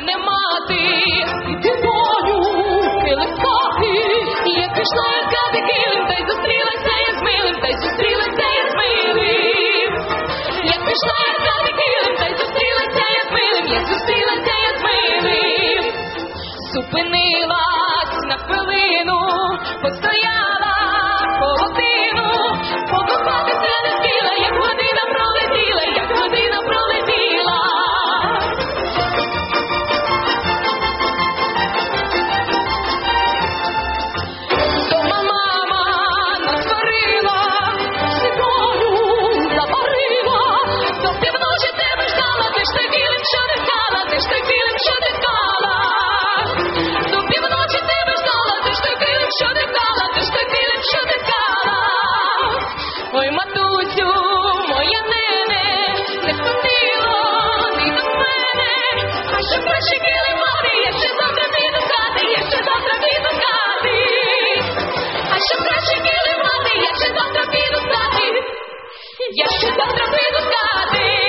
мене мати, ти доню, килим капи, як пішла я з хати килим, та й зустрілася я з милим, та й зустрілася я з милим. Як пішла я з хати килим, та й зустрілася я з милим, як зустрілася я з милим. Зупини матусю, моя нене, не впустило ні до мене, а ще плаче білий море, я ще завтра піду хати, я ще завтра піду хати, а ще плаче білий море, я ще завтра піду хати, я ще завтра піду хати.